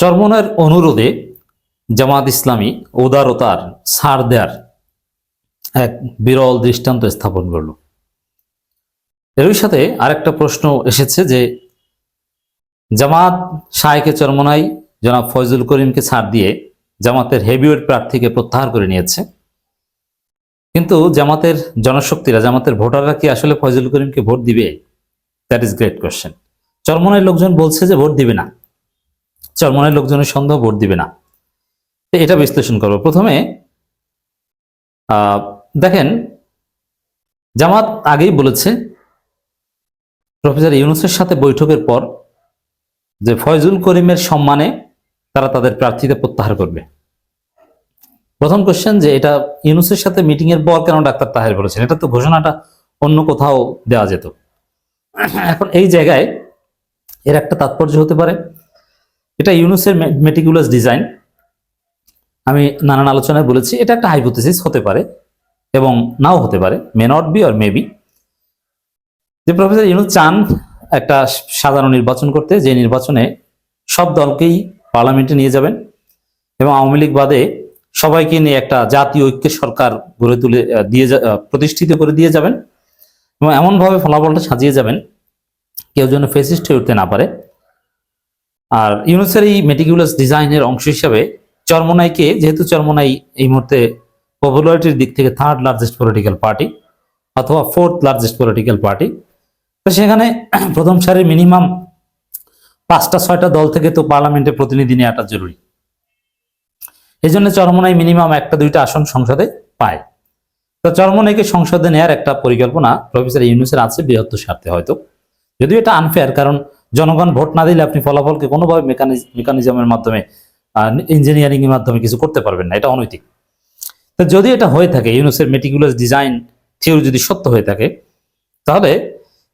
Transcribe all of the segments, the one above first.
চরমনের অনুরোধে জামাত ইসলামী উদারতার ছাড় দেয়ার এক বিরল দৃষ্টান্ত স্থাপন করল। এরই সাথে আরেকটা প্রশ্ন এসেছে যে, জামাত শাহেকে চরমনাই জনাব ফয়জুল করিমকে ছাড় দিয়ে জামাতের হেভিওয়েট প্রার্থীকে প্রত্যাহার করে নিয়েছে। কিন্তু জামাতের জনশক্তিরা, জামাতের ভোটাররা কি আসলে ফয়জুল করিমকে ভোট দিবে? দ্যাট ইজ গ্রেট কোয়েশ্চেন চরমনের লোকজন বলছে যে ভোট দিবে না। চরমনের লোকজনের সন্দেহ ভোট দিবে না। এটা বিশ্লেষণ করব। প্রথমে দেখেন, জামাত আগেই বলেছে, প্রফেসর ইউনুসের সাথে বৈঠকের পর যে ফয়জুল করিমের সম্মানে তারা তাদের প্রার্থীতে প্রত্যাহার করবে। প্রথম কোশ্চেন যে এটা ইউনুসের সাথে মিটিং এর পর কেন ডাক্তার তাহের বলেছেন? এটা তো ঘোষণাটা অন্য কোথাও দেওয়া যেত। এখন এই জায়গায় এর একটা তাৎপর্য হতে পারে। এটা ইউনুসের মেটিকুলাস ডিজাইন আমি নানান আলোচনায় বলেছি, এটা একটা হাইপোথেসিস হতে পারে এবং নাও হতে পারে may not be or maybe যে প্রফেসর ইউনুস চান একটা সাধারণ নির্বাচন করতে, যে নির্বাচনে সব দলকেই পার্লামেন্টে নিয়ে যাবেন এবং আওয়ামী লীগ বাদে সবাইকে নিয়ে একটা জাতীয় ঐক্যের সরকার গড়ে তুলে দিয়ে প্রতিষ্ঠিত করে দিয়ে যাবেন এবং এমনভাবে ফলাফলটা সাজিয়ে যাবেন, কেউ যেন ফেসিস্ট হয়ে উঠতে না পারে। আর ইউনুসের এই মেটিকুলাস ডিজাইনের অংশ হিসাবে চরমনাইকে, যেহেতু চরমনাই এই মুহূর্তে পপুলারিটির দিক থেকে থার্ড লার্জেস্ট পলিটিক্যাল পার্টি অথবা ফোর্থ লার্জেস্ট পলিটিক্যাল পার্টি তো সেখানে প্রথম সারির মিনিমাম পাঁচটা, ছয়টা দল থেকে তো পার্লামেন্টে প্রতিনিধি নিয়ে আটা জরুরি। এই জন্য চরমনাই মিনিমাম একটা, দুইটা আসন সংসদে পায়। তো চরমনাইকে সংসদে নেয়ার একটা পরিকল্পনা প্রফেসর ইউনুসের আছে, বৃহত্তর স্বার্থে হয়তো। যদিও এটা আনফেয়ার কারণ জনগণ ভোট না দিলে আপনি ফলাফলকে কোনোভাবে মেকানিজমের মাধ্যমে ইঞ্জিনিয়ারিং এর মাধ্যমে কিছু করতে পারবেন না, এটা অনৈতিক। তো যদি এটা হয়ে থাকে, ইউনুসের মেটিকুলাস ডিজাইন থিওরি যদি সত্য হয়ে থাকে, তাহলে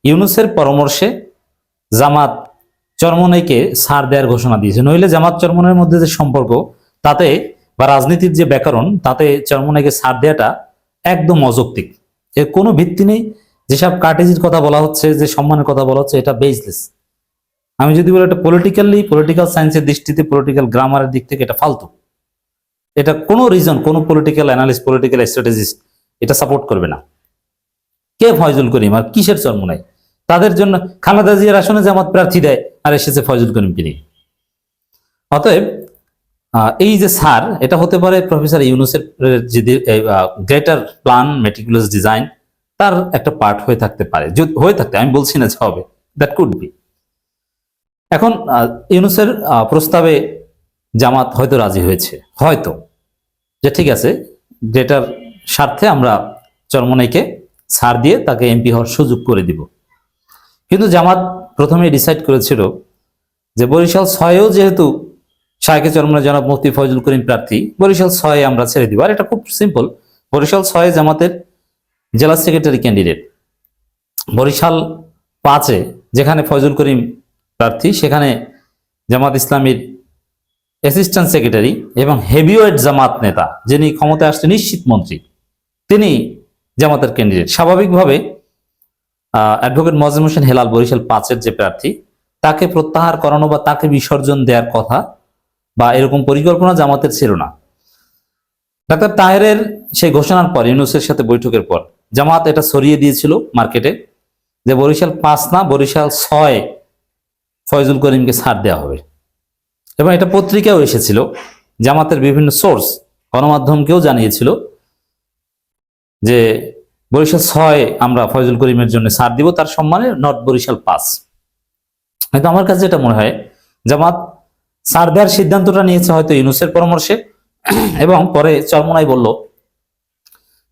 ইউনুসের পরামর্শে জামাত চরমনাইকে সার দেওয়ার ঘোষণা দিয়েছে। নইলে জামাত চরমনের মধ্যে যে সম্পর্ক, তাতে বা রাজনীতির যে ব্যাকরণ, তাতে চরমনাইকে সার দেওয়াটা একদম অযৌক্তিক। এর কোনো ভিত্তি নেই। যেসব কার্টেজির কথা বলা হচ্ছে, যে সম্মানের কথা বলা হচ্ছে, এটা বেসলেস আমি যদি বলি এটা পলিটিক্যালি পলিটিক্যাল সায়েন্সের দৃষ্টিতে পলিটিক্যাল গ্রামারের দিক থেকে এটা ফালতু। এটা কোনো রিজন কোনো পলিটিক্যাল অ্যানালিস্ট পলিটিক্যাল স্ট্র্যাটেজিস্ট এটা সাপোর্ট করবে না। কে ফয়জুল করিম আর কিসের জন্ম নেয় তাদের জন্য খালেদা জিয়ার আসনে জামাত প্রার্থী দেয়, আর এসেছে ফয়জুল করিম নিয়ে অতএব এই যে সার এটা হতে পারে প্রফেসর ইউনুসের যে গ্রেটার প্ল্যান মেটিকুলাস ডিজাইন তার একটা পার্ট হয়ে থাকতে পারে। হয়ে থাকতে আমি বলছি না যে হবে দ্যাট কুড বি এখন ইউনুসের প্রস্তাবে জামাত হয়তো রাজি হয়েছে। হয়তো। যে ঠিক আছে গ্রেটার স্বার্থে আমরা চরমনাইকে ছাড় দিয়ে তাকে এমপি হওয়ার সুযোগ করে দিব। কিন্তু জামাত প্রথমে ডিসাইড করেছিল যে বরিশাল ছয়েও যেহেতু শাহকে চরমনা জনাব মুফতি ফয়জুল করিম প্রার্থী, বরিশাল ছয়ে আমরা ছেড়ে দিব। আর এটা খুব সিম্পল বরিশাল ছয়ে জামাতের জেলা সেক্রেটারি ক্যান্ডিডেট বরিশাল পাঁচে যেখানে ফয়জুল করিম প্রার্থী, সেখানে জামাত ইসলামীর অ্যাসিস্ট্যান্ট সেক্রেটারি এবং হেভিওয়েট জামাত নেতা, যিনি ক্ষমতায় আসছে নিশ্চিত মন্ত্রী, তিনি জামাতের ক্যান্ডিডেট স্বাভাবিকভাবে অ্যাডভোকেট মজিম হোসেন হেলাল বরিশাল পাঁচের যে প্রার্থী, তাকে প্রত্যাহার করানো বা তাকে বিসর্জন দেওয়ার কথা বা এরকম পরিকল্পনা জামাতের ছিল না। ডাক্তার তাহেরের সেই ঘোষণার পর, ইউনুসের সাথে বৈঠকের পর, জামাত এটা সরিয়ে দিয়েছিল মার্কেটে যে বরিশাল পাঁচ না, বরিশাল ছয় ফয়জুল করিমকে ছাড় দেওয়া হবে। এবং এটা পত্রিকাও এসেছিল, জামাতের বিভিন্ন সোর্স গণমাধ্যমকেও জানিয়েছিল যে বরিশাল ছয় আমরা ফয়জুল করিমের জন্য ছাড় দিব, তার সম্মানে নর্থ বরিশাল পাঁচ। কিন্তু আমার কাছে যেটা মনে হয়, জামাত ছাড় দেওয়ার সিদ্ধান্তটা নিয়েছে হয়তো ইউনুসের পরামর্শে, এবং পরে চরমনাই বলল,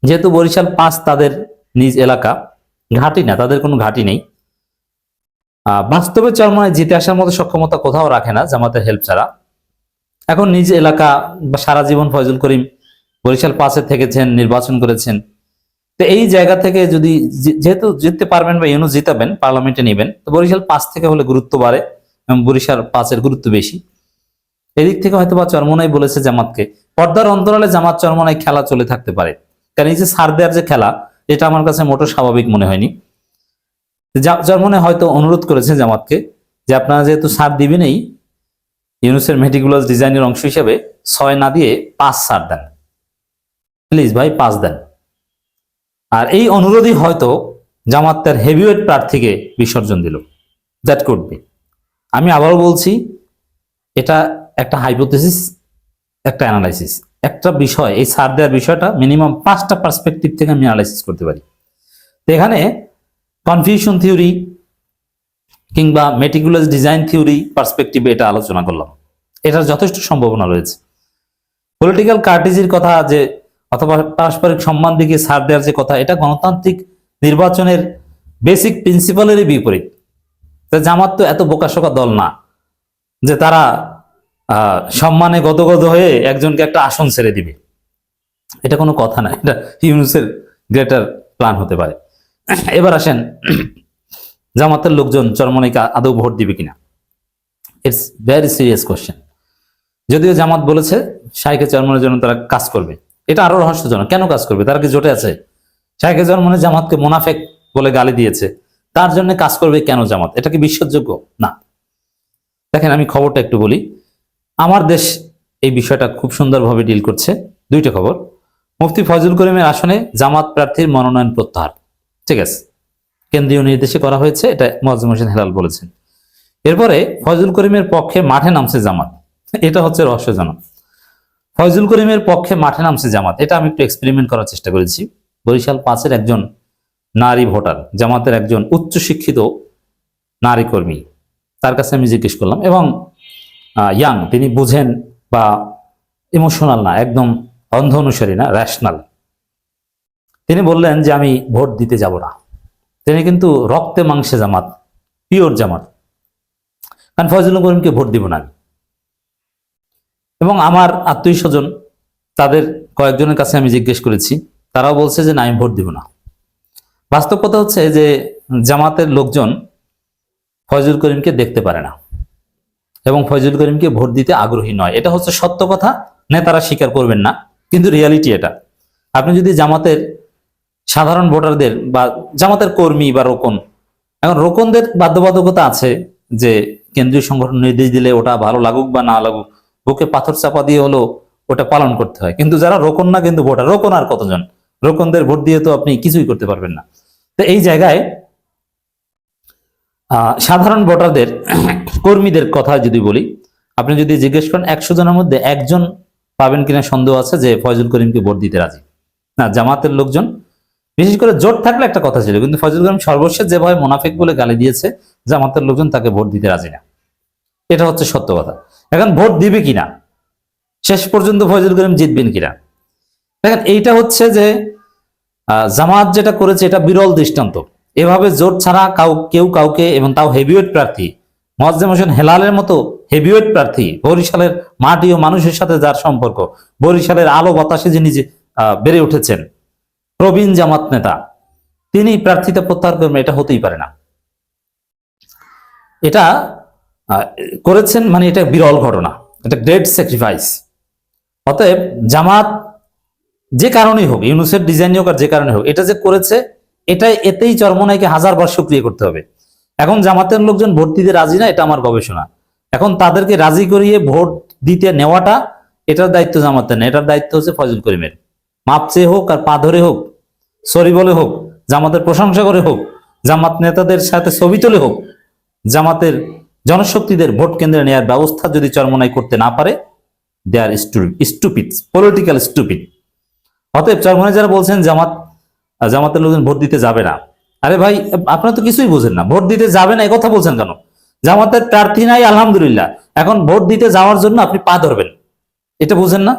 যেহেতু বরিশাল পাঁচ তাদের নিজ এলাকা, ঘাঁটি না, তাদের কোনো ঘাঁটি নেই বাস্তবে চরমনায় জিতে আসার মতো সক্ষমতা কোথাও রাখে না জামাতের হেল্প ছাড়া। এখন নিজ এলাকা বা সারা জীবন ফয়জুল করিম বরিশাল পাশে থেকেছেন, নির্বাচন করেছেন। তো এই জায়গা থেকে যদি যেহেতু জিততে পারবেন বা ইউনুস জিতাবেন, পার্লামেন্টে নেবেন, তো বরিশাল পাঁচ থেকে হলে গুরুত্ব বাড়ে এবং বরিশাল পাঁচের গুরুত্ব বেশি। এদিক থেকে হয়তো বা চরমনাই বলেছে জামাতকে, পর্দার অন্তরালে জামাত চরমনাই খেলা চলে থাকতে পারে। কারণ এই যে সার দেওয়ার যে খেলা, এটা আমার কাছে মোটো স্বাভাবিক মনে হয়নি। যা- মনে হয়তো অনুরোধ করেছে জামাতকে যে আপনারা যেহেতু সার দিবেনই ইউনুসের মেটিকুলাস ডিজাইনের অংশ হিসেবে ছয় না দিয়ে পাঁচ সার দেন। প্লিজ ভাই, পাঁচ দেন। আর এই অনুরোধই হয়তো জামাত তার হেভিওয়েট প্রার্থীকে বিসর্জন দিল। দ্যাট কুড বি আমি আবারও বলছি, এটা একটা হাইপোথেসিস একটা অ্যানালাইসিস একটা বিষয়, এই সার দেওয়ার বিষয়টা মিনিমাম পাঁচটা পার্সপেক্টিভ থেকে আমি অ্যানালাইসিস করতে পারি। এখানে কনফিউশন থিওরি কিংবা মেটিকুলাস ডিজাইন থিওরি পার্সপেক্টিভে এটা আলোচনা করলাম। এটার যথেষ্ট সম্ভাবনা রয়েছে। পলিটিক্যাল কার্টিজির কথা যে, অথবা পারস্পরিক সম্মান দিকে ছাড় দেওয়ার যে কথা, এটা গণতান্ত্রিক নির্বাচনের বেসিক প্রিন্সিপালেরই বিপরীত। জামাত তো এত বোকাশোকা দল না যে তারা সম্মানে গদগদ হয়ে একজনকে একটা আসন ছেড়ে দিবে। এটা কোনো কথা না। এটা ইউনুসের গ্রেটার প্ল্যান হতে পারে। এবার আসেন, জামাতের লোকজন চরমনাইকে আদৌ ভোট দিবে কিনা? ইটস ভেরি সিরিয়াস কোশ্চেন যদিও জামাত বলেছে, শাইখে চরমনের জন্য তারা কাজ করবে। এটা আরও রহস্যজনক। কেন কাজ করবে? তারা কি জোটে আছে? শাইখে চরমনে জামাতকে মোনাফেক বলে গালি দিয়েছে। তার জন্য কাজ করবে কেন জামাত? এটা কি বিশ্বাসযোগ্য? না। দেখেন, আমি খবরটা একটু বলি। আমার দেশ এই বিষয়টা খুব সুন্দরভাবে ডিল করছে। দুইটা খবর। মুফতি ফজল করিমের আসনে জামাত প্রার্থীর মনোনয়ন প্রত্যাহার। ঠিক আছে। কেন্দ্রীয় নির্দেশে করা হয়েছে, এটা মোয়াজ্জম হোসেন হেলাল বলেছেন। এরপরে ফজল করিমের পক্ষে মাঠে নামছে জামাত। এটা হচ্ছে রহস্যজনক। ফজল করিমের পক্ষে মাঠে নামছে জামাত। এটা আমি একটু এক্সপেরিমেন্ট করার চেষ্টা করেছি। বরিশাল পাঁচের একজন নারী ভোটার, জামাতের একজন উচ্চশিক্ষিত নারী কর্মী। তার কাছে আমি জিজ্ঞেস করলাম এবং ইয়াং তিনি বুঝেন বা ইমোশনাল না, একদম অন্ধ অনুসারী না র্যাশনাল তিনি বললেন যে আমি ভোট দিতে যাব না। তিনি কিন্তু রক্তে মাংসে জামাত, পিওর জামাত। কারণ ফজলুল করিমকে ভোট দিব না। এবং আমার আত্মীয় স্বজন, তাদের কয়েকজনের কাছে আমি জিজ্ঞেস করেছি, তারাও বলছে যে না, আমি ভোট দিব না। বাস্তব কথা হচ্ছে যে জামাতের লোকজন ফজল করিমকে দেখতে পারে না। এবং ফজল করিমকে ভোট দিতে আগ্রহী নয়। এটা হচ্ছে সত্য কথা, নেতারা স্বীকার করবেন না, কিন্তু রিয়ালিটি এটা। আপনি যদি জামাতের সাধারণ ভোটারদের বা জামাতের কর্মী বা রোকন। এখন রোকনদের বাধ্যবাধকতা আছে যে কেন্দ্রীয় সংগঠন নির্দেশ দিলে ওটা ভালো লাগুক বা না লাগুক, বুকে পাথর চাপা দিয়ে হলো ওটা পালন করতে হয়। কিন্তু যারা রোকন না কিন্তু ভোটার, রোকন আর কতজন? রোকনদের ভোট দিয়ে তো আপনি কিছুই করতে পারবেন না। তো এই জায়গায় সাধারণ ভোটারদের কর্মীদের কথা যদি বলি, আপনি যদি জিজ্ঞেস করেন একশো জনের মধ্যে একজন পাবেন কিনা সন্দেহ আছে যে ফয়জুল করিমকে ভোট দিতে রাজি। না, জামাতের লোকজন বিশেষ করে জোট থাকলে একটা কথা ছিল, কিন্তু ফজল করিম সর্বশেষ যেভাবে মোনাফেক বলে গালি দিয়েছে, জামাতের লোকজন তাকে ভোট দিতে রাজি না। এটা হচ্ছে সত্য কথা। এখন ভোট দিবে কিনা? শেষ পর্যন্ত ফজল করিম জিতবেন কিনা? দেখেন, এইটা হচ্ছে যে জামাত যেটা করেছে, এটা বিরল দৃষ্টান্ত। এভাবে জোট ছাড়া কাউ, কেউ কাউকে এবং তাও হেভিওয়েট প্রার্থী, মোয়াজ্জেম হোসেন হেলালের মতো হেভিওয়েট প্রার্থী, বরিশালের মাটি ও মানুষের সাথে যার সম্পর্ক, বরিশালের আলো বাতাসে যিনি বেড়ে উঠেছেন প্রবীণ জামাত নেতা। তিনি প্রার্থিতা প্রত্যাহার করবেন এটা হতেই পারে না। এটা করেছেন মানে এটা বিরল ঘটনা। এটা গ্রেট স্যাক্রিফাইস অতএব জামাত যে কারণেই হোক, ইউনুসের ডিজাইন হোক আর যে কারণে হোক, এটা যে করেছে, এটা এতেই চরমনাইকে হাজার বার সক্রিয় করতে হবে। এখন জামাতের লোকজন ভোট দিতে রাজি না, এটা আমার গবেষণা। এখন তাদেরকে রাজি করিয়ে ভোট দিতে নেওয়াটা এটার দায়িত্ব জামাতের না, এটার দায়িত্ব হচ্ছে ফজল করিমের। মাপ চেয়ে হোক আর পা ধরে হোক সরি বলে হোক, জামাতের প্রশংসা করে হোক, জামাত নেতাদের সাথে ছবি তুলে হোক, জামাতের জনশক্তিদের ভোট কেন্দ্রে নেওয়ার ব্যবস্থা যদি চরমনাই করতে না পারে they are stupid political stupid অতএব চরমনাই যারা বলছেন জামাত জামাতের লোকজন ভোট দিতে যাবে না। আরে ভাই, আপনারা তো কিছুই বোঝেন না। ভোট দিতে যাবে না কথা বলছেন কেন? জামাতের প্রার্থী নাই, আলহামদুলিল্লাহ। এখন ভোট দিতে যাওয়ার জন্য আপনি পা ধরবেন। এটা বুঝেন না?